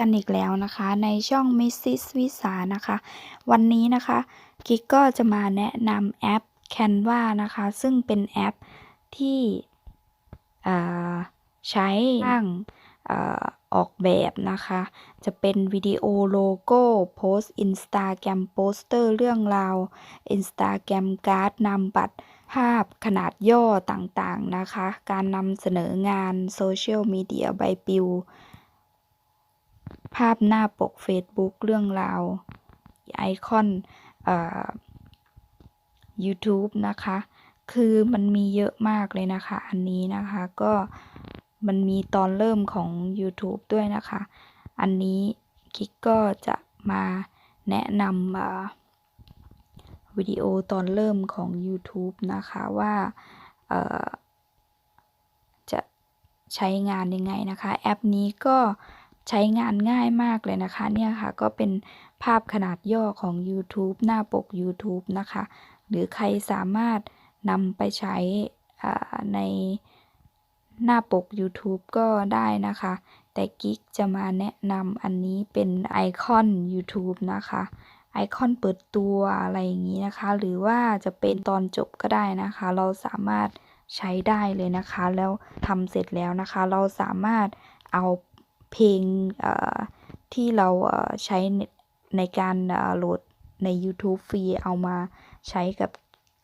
กันอีกแล้วนะคะ ในช่อง Mrs. วิสานะคะ วันนี้นะคะกิ๊กก็จะมาแนะนำแอป Canva นะคะ ซึ่งเป็นแอปที่ใช้สร้างอออกแบบนะคะ จะเป็นวิดีโอโลโก้โพสต์ Instagram โปสเตอร์เรื่องราว Instagram การ์ดนำบัตรภาพขนาดย่อต่างๆนะคะ การนำเสนองานโซเชียลมีเดียใบปลิวาพหน้าปก Facebook เรื่องราวไอคอนเอ่อ YouTube นะคะ คือมันมีเยอะมากเลยนะคะ อันนี้นะคะก็มันมีตอนเริ่มของ YouTube ด้วยนะคะ อันนี้กิ๊กก็จะมาแนะนำวิดีโอตอนเริ่มของ YouTube นะคะว่าเอ่อจะใช้งานยังไงนะคะ แอปนี้ก็ ใช้งานง่ายมากเลยนะคะเนี่ยค่ะก็เป็นภาพขนาดย่อของ YouTube หน้าปก YouTube นะคะ หรือใครสามารถนำไปใช้ในหน้าปก YouTube ก็ได้นะคะ แต่กิ๊กจะมาแนะนำอันนี้เป็นไอคอน YouTube นะคะ ไอคอนเปิดตัวอะไรอย่างนี้นะคะ หรือว่าจะเป็นตอนจบก็ได้นะคะ เราสามารถใช้ได้เลยนะคะ แล้วทำเสร็จแล้วนะคะ เราสามารถเอา เพลงที่เราใช้ในการโหลดใน YouTube ฟรีเอามาใช้กับ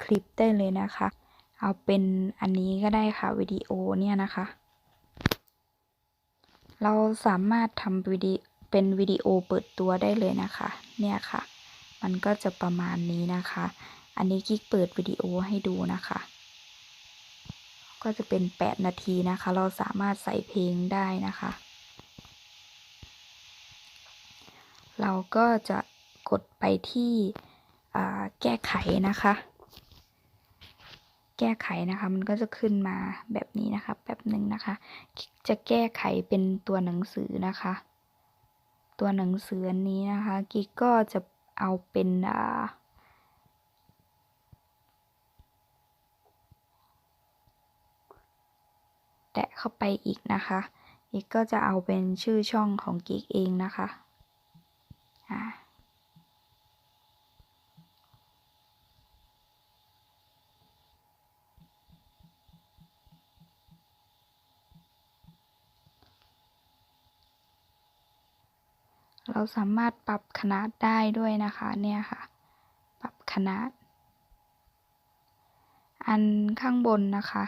คลิปได้เลยนะคะ เอาเป็นอันนี้ก็ได้ค่ะวิดีโอเนี่ยนะคะ เราสามารถทำวิดีเป็นวิดีโอเปิดตัวได้เลยนะคะ เนี่ยค่ะ มันก็จะประมาณนี้นะคะ อันนี้กิ๊กเปิดวิดีโอให้ดูนะคะ ก็จะเป็น 8 นาทีนะคะ เราสามารถใส่เพลงได้นะคะ เราก็จะกดไปที่แก้ไขนะคะ แก้ไขนะคะมันก็จะขึ้นมาแบบนี้นะคะแบบหนึ่งนะคะ จะแก้ไขเป็นตัวหนังสือนะคะ ตัวหนังสืออันนี้นะคะกิ๊กก็จะเอาเป็นอ่าแตะเข้าไปอีกนะคะกิ๊กก็จะเอาเป็นชื่อช่องของกิ๊กเองนะคะ เราสามารถปรับขนาดได้ด้วยนะคะเนี่ยค่ะ ปรับขนาด อันข้างบนนะคะ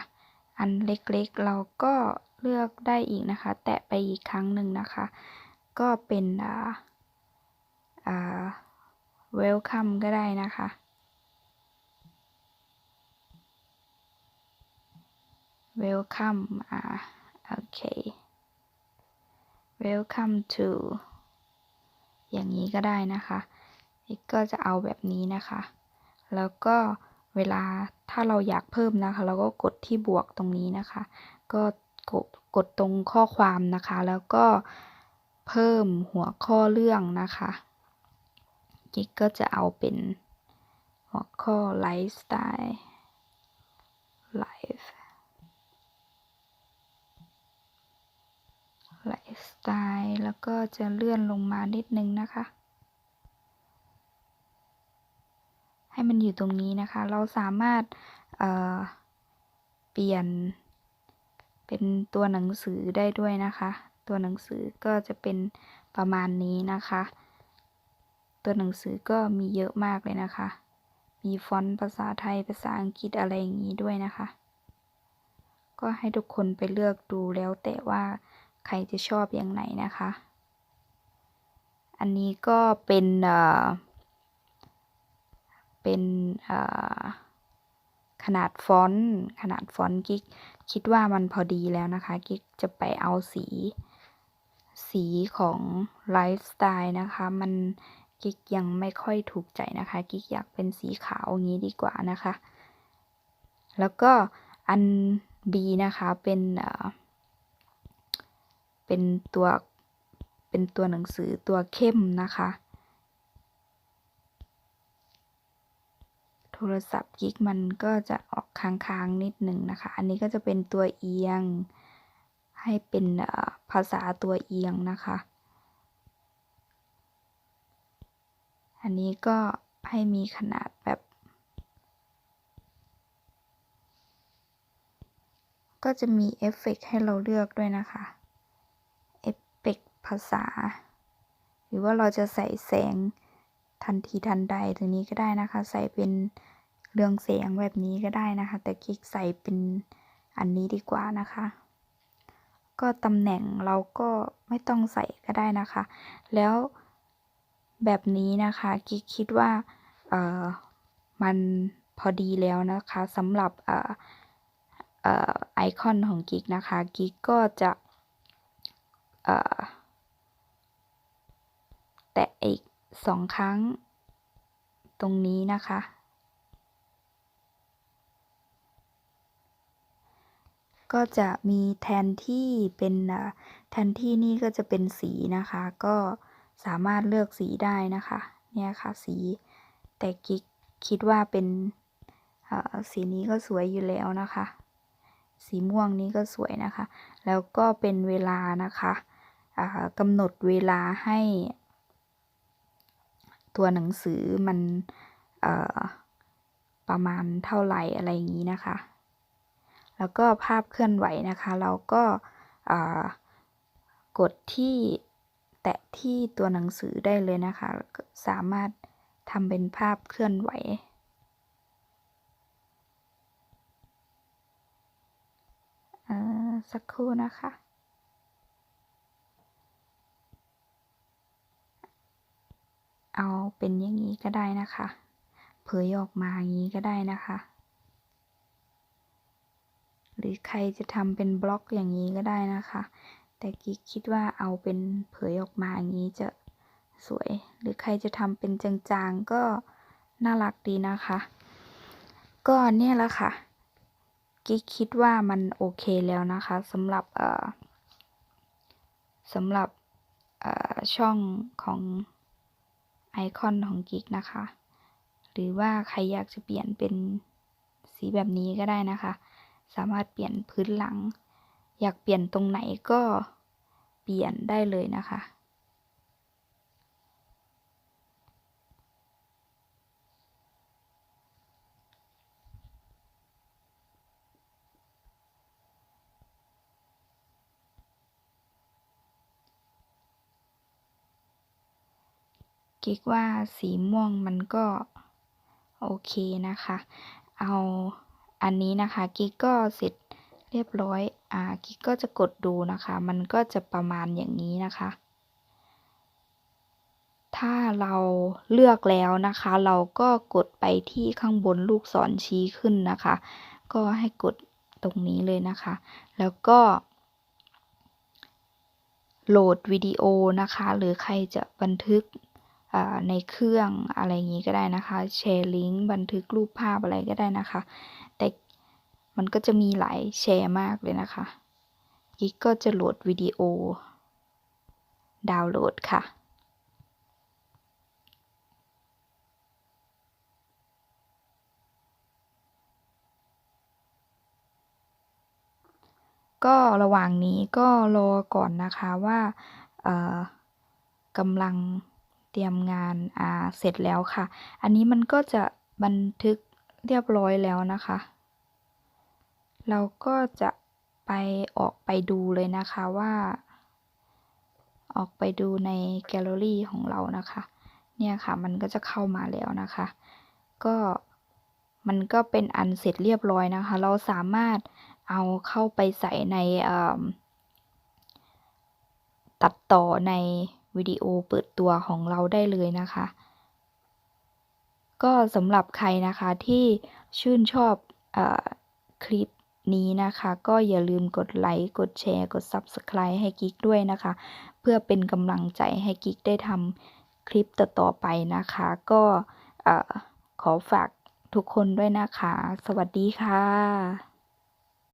อันเล็กๆเราก็เลือกได้อีกนะคะ แตะไปอีกครั้งหนึ่งนะคะ ก็เป็นอ่า welcome ก็ได้นะคะ welcome อ่าโอเค welcome to อย่างนี้ก็ได้นะคะอีกก็จะเอาแบบนี้นะคะ แล้วก็เวลาถ้าเราอยากเพิ่มนะคะ เราก็กดที่บวกตรงนี้นะคะ ก็กดกดตรงข้อความนะคะ แล้วก็เพิ่มหัวข้อเรื่องนะคะ กิ๊กก็จะเอาเป็นหัวข้อไลฟ์สไตล์ไลฟ์ไลฟ์สไตล์แล้วก็จะเลื่อนลงมานิดนึงนะคะ ให้มันอยู่ตรงนี้นะคะ เราสามารถเเปลี่ยนเป็นตัวหนังสือได้ด้วยนะคะ ตัวหนังสือก็จะเป็นประมาณนี้นะคะ ตัวหนังสือก็มีเยอะมากเลยนะคะ มีฟอนต์ภาษาไทยภาษาอังกฤษอะไรอย่างนี้ด้วยนะคะ ก็ให้ทุกคนไปเลือกดูแล้วแต่ว่าใครจะชอบอย่างไหนนะคะ อันนี้ก็เป็นเอ่อเป็นเอ่อขนาดฟอนต์ขนาดฟอนต์กิ๊กคิดว่ามันพอดีแล้วนะคะกิ๊กจะไปเอาสี สีของไลฟ์สไตล์นะคะ มัน กิ๊กยังไม่ค่อยถูกใจนะคะ กิ๊กอยากเป็นสีขาวอย่างนี้ดีกว่านะคะ แล้วก็อัน B นะคะเป็นเอ่อเป็นตัวเป็นตัวหนังสือตัวเข้มนะคะ โทรศัพท์กิ๊กมันก็จะออกค้างๆนิดหนึ่งนะคะ อันนี้ก็จะเป็นตัวเอียงให้เป็นภาษาตัวเอียงนะคะ อันนี้ก็ให้มีขนาดแบบ ก็จะมีเอฟเฟกต์ให้เราเลือกด้วยนะคะเอฟเฟกต์ภาษา หรือว่าเราจะใส่แสงทันทีทันใดตรงนี้ก็ได้นะคะ ใส่เป็นเรืองแสงแบบนี้ก็ได้นะคะ แต่คลิกใส่เป็นอันนี้ดีกว่านะคะ ก็ตำแหน่งเราก็ไม่ต้องใส่ก็ได้นะคะ แล้ว แบบนี้นะคะกิ๊กคิดว่าเออมันพอดีแล้วนะคะสำหรับเอ่อเออไอคอนของกิ๊กนะคะ กิ๊กก็จะเอ่อแตะอีกสองครั้งตรงนี้นะคะ ก็จะมีแทนที่เป็นแทนที่นี่ก็จะเป็นสีนะคะ ก็ สามารถเลือกสีได้นะคะ เนี่ยค่ะสี แต่กิ๊กคิดว่าเป็นสีนี้ก็สวยอยู่แล้วนะคะ สีม่วงนี้ก็สวยนะคะ แล้วก็เป็นเวลานะคะกำหนดเวลาให้ ตัวหนังสือมันประมาณเท่าไหร่อะไรอย่างนี้นะคะ แล้วก็ภาพเคลื่อนไหวนะคะ เราก็กดที่ แตะที่ตัวหนังสือได้เลยนะคะ สามารถทำเป็นภาพเคลื่อนไหว สักครู่นะคะ เอาเป็นอย่างนี้ก็ได้นะคะ เผยออกมาอย่างนี้ก็ได้นะคะ หรือใครจะทำเป็นบล็อกอย่างนี้ก็ได้นะคะ แต่กิ๊กคิดว่าเอาเป็นเผยออกมาอย่างนี้จะสวย หรือใครจะทำเป็นจางๆ ก็น่ารักดีนะคะ ก็เนี่ยละค่ะ กิ๊กคิดว่ามันโอเคแล้วนะคะสำหรับเอ่อสำหรับเอ่อช่องของไอคอนของกิ๊กนะคะ หรือว่าใครอยากจะเปลี่ยนเป็นสีแบบนี้ก็ได้นะคะ สามารถเปลี่ยนพื้นหลัง อยากเปลี่ยนตรงไหนก็เปลี่ยนได้เลยนะคะ กิ๊กว่าสีม่วงมันก็โอเคนะคะ เอาอันนี้นะคะ กิ๊กก็เสร็จเรียบร้อย อ่ากิ๊กก็จะกดดูนะคะ มันก็จะประมาณอย่างนี้นะคะ ถ้าเราเลือกแล้วนะคะ เราก็กดไปที่ข้างบนลูกศรชี้ขึ้นนะคะ ก็ให้กดตรงนี้เลยนะคะ แล้วก็โหลดวิดีโอนะคะ หรือใครจะบันทึกในเครื่องอะไรอย่างนี้ก็ได้นะคะ แชร์ลิงก์บันทึกรูปภาพอะไรก็ได้นะคะ แต่ มันก็จะมีหลายแชร์มากเลยนะคะกิ๊กก็จะโหลดวิดีโอ ดาวน์โหลดค่ะ ก็ระหว่างนี้ก็รอก่อนนะคะว่ากำลังเตรียมงานอ่าเสร็จแล้วค่ะ อันนี้มันก็จะบันทึกเรียบร้อยแล้วนะคะ เราก็จะไปออกไปดูเลยนะคะว่า ออกไปดูในแกลเลอรี่ของเรานะคะ เนี่ยค่ะมันก็จะเข้ามาแล้วนะคะ ก็มันก็เป็นอันเสร็จเรียบร้อยนะคะ เราสามารถเอาเข้าไปใส่ในตัดต่อในวิดีโอเปิดตัวของเราได้เลยนะคะ ก็สำหรับใครนะคะที่ชื่นชอบอคลิป นี้นะคะ ก็อย่าลืมกดไลค์กดแชร์ กด Subscribe ให้กิ๊กด้วยนะคะ เพื่อเป็นกำลังใจให้กิ๊กได้ทำคลิปต่อๆไปนะคะ ก็ขอฝากทุกคนด้วยนะคะ สวัสดีค่ะ